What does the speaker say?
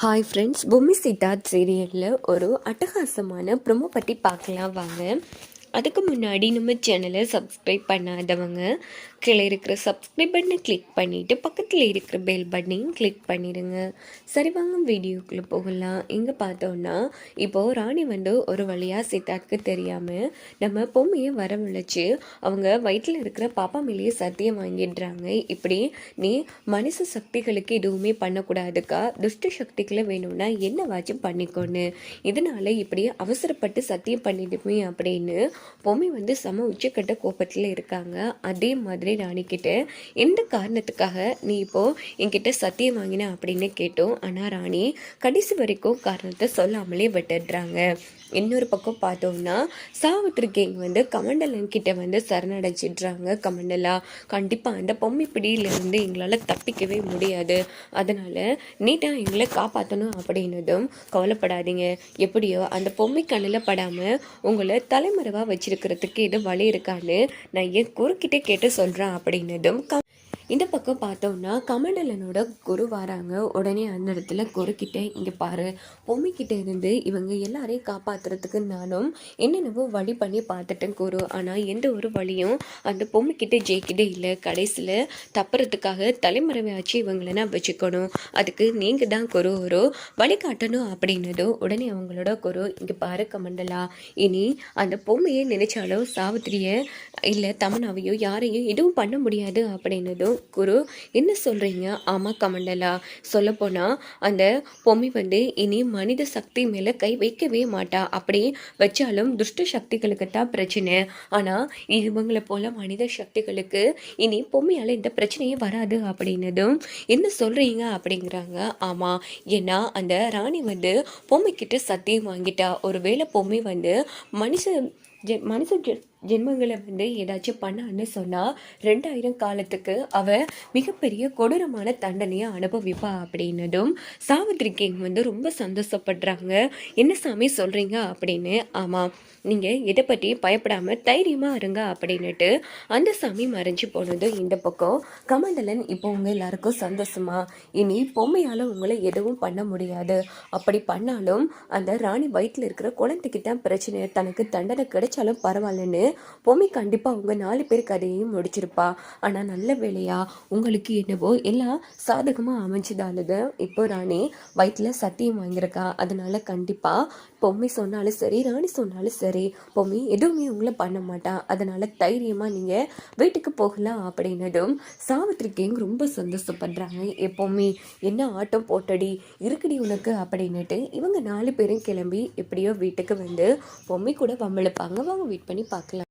Hi friends Bommi Siddharth சீரியலில் ஒரு அட்டகாசமான ப்ரொமோ பற்றி பார்க்கலாம் வாங்க. அதுக்கு முன்னாடி நம்ம சேனலை சப்ஸ்கிரைப் பண்ணாதவங்க கீழே இருக்கிற சப்ஸ்கிரைப் பட்டனை கிளிக் பண்ணிவிட்டு பக்கத்தில் இருக்கிற பெல் பட்டனையும் கிளிக் பண்ணிடுங்க. சரி வாங்க வீடியோக்குள்ளே போகலாம். இங்கே பார்த்தோன்னா இப்போது ராணி வந்து ஒரு வழியாக சித்தார்த்துக்கு தெரியாமல் நம்ம பொம்மையை வரவழைச்சு அவங்க வயிற்றில் இருக்கிற பாப்பா மேலேயே சத்தியம் வாங்கிடுறாங்க. இப்படி நீ மனுஷ சக்திகளுக்கு எதுவுமே பண்ணக்கூடாதுக்கா? துஷ்ட சக்திகளை வேணும்னா என்னவாச்சும் பண்ணிக்கோன்னு. இதனால இப்படி அவசரப்பட்டு சத்தியம் பண்ணிடுமே அப்படின்னு பொம்மை வந்து செம உச்சக்கட்ட கோபத்தில் இருக்காங்க. அதே மாதிரி ராணிக்கிட்ட எந்த காரணத்துக்காக நீ இப்போ என்கிட்ட சத்தியம் வாங்கின? அப்படின்னு கேட்டோம். ஆனால் ராணி கடைசி வரைக்கும் காரணத்தை சொல்லாமலே விட்டுடுறாங்க. இன்னொரு பக்கம் பார்த்தோம்னா சாவித்ரி கேங் வந்து கமண்டலன் கிட்ட வந்து சரணடைச்சிடுறாங்க கமண்டலா. கண்டிப்பாக அந்த பொம்மை பிடியிலேருந்து எங்களால் தப்பிக்கவே முடியாது. அதனால் நீட்டாக எங்களை காப்பாற்றணும் அப்படின்னதும் கவலைப்படாதீங்க. எப்படியோ அந்த பொம்மை கண்ணில் படாமல் உங்களை தலைமறைவாக வச்சிருக்கிறதுக்கு எது வழி இருக்கான்னு நான் என் குறுக்கிட்டே கேட்டு சொல்கிறேன் அப்படின்னதும் க இந்த பக்கம் பார்த்தோம்னா கமண்டலனோட குரு வராங்க. உடனே அந்த இடத்துல குறுக்கிட்ட இங்கே பாரு பொம்மிக்கிட்ட இருந்து இவங்க எல்லாரையும் காப்பாற்றுறதுக்கு நானும் என்னென்னவோ வழி பண்ணி பார்த்துட்டேன் குரு. ஆனால் எந்த ஒரு வழியும் அந்த பொம்மைக்கிட்ட ஜெயிக்கிட்டே இல்லை. கடைசியில் தப்புறதுக்காக தலைமறைவாச்சு இவங்களை நான் வச்சுக்கணும். அதுக்கு நீங்கள் தான் குரு ஒரு வழிகாட்டணும் அப்படின்னதும் உடனே அவங்களோட குரு இங்கே பாரு கமண்டலா இனி அந்த பொம்மையை நினைச்சாலும் சாவித்திரியை இல்லை தமனாவையோ யாரையும் எதுவும் பண்ண முடியாது அப்படின்னதும் குரு என்ன சொல்கிறீங்க ஆமாம் கமண்டலா. சொல்லப்போனால் அந்த பொம்மி வந்து இனி மனித சக்தி மேலே கை வைக்கவே மாட்டா. அப்படி வச்சாலும் துஷ்ட சக்திகளுக்கு தான் பிரச்சனை. ஆனால் இவங்களை போல் மனித சக்திகளுக்கு இனி பொம்மையால் இந்த பிரச்சனையே வராது அப்படின்னதும் என்ன சொல்கிறீங்க அப்படிங்கிறாங்க. ஆமாம் ஏன்னா அந்த ராணி வந்து பொம்மைக்கிட்ட சத்தியம் வாங்கிட்டா. ஒருவேளை பொம்மை வந்து மனுஷ ஜெ மனுஷ ஜென்மங்களை வந்து ஏதாச்சும் பண்ணான்னு சொன்னால் ரெண்டாயிரம் காலத்துக்கு அவ மிகப்பெரிய கொடூரமான தண்டனையை அனுபவிப்பா அப்படின்னதும் சாவித்ரிக்கிங் வந்து ரொம்ப சந்தோஷப்படுறாங்க. என்ன சாமி சொல்கிறீங்க அப்படின்னு? ஆமாம் நீங்கள் எதை பற்றி பயப்படாமல் தைரியமாக இருங்க அப்படின்னுட்டு அந்த சாமி மறைஞ்சு போனது இந்த பக்கம். கமண்டலன் இப்போ உங்கள் எல்லாருக்கும் சந்தோஷமா? இனி பொம்மையால் உங்களை எதுவும் பண்ண முடியாது. அப்படி பண்ணாலும் அந்த ராணி வயிற்றில் இருக்கிற குழந்தைக்கு தான் பிரச்சனை. தனக்கு தண்டனை கிடைச்சாலும் பரவாயில்லன்னு பொம்மி கண்டிப்பாக அவங்க நாலு பேர் கதையையும் முடிச்சிருப்பா. ஆனால் நல்ல வேலையா உங்களுக்கு என்னவோ எல்லாம் சாதகமாக அமைஞ்சதாலது இப்போ ராணி வயிற்றில் சத்தியம் வாங்கியிருக்கா. அதனால கண்டிப்பாக பொம்மி சொன்னாலும் சரி ராணி சொன்னாலும் சரி பொம்மி எதுவுமே உங்களை பண்ண மாட்டா. அதனால தைரியமாக நீங்கள் வீட்டுக்கு போகலாம் அப்படின்னதும் சாவித்ரி கேங் ரொம்ப சந்தோஷப்படுறாங்க எப்போவுமே என்ன ஆட்டம் போட்டடி? இருக்குடி உனக்கு அப்படின்னுட்டு இவங்க நாலு பேரும் கிளம்பி எப்படியோ வீட்டுக்கு வந்து பொம்மி கூட வம்பிழுப்பாங்க வாங்க வெயிட் பண்ணி பார்க்கலாம்.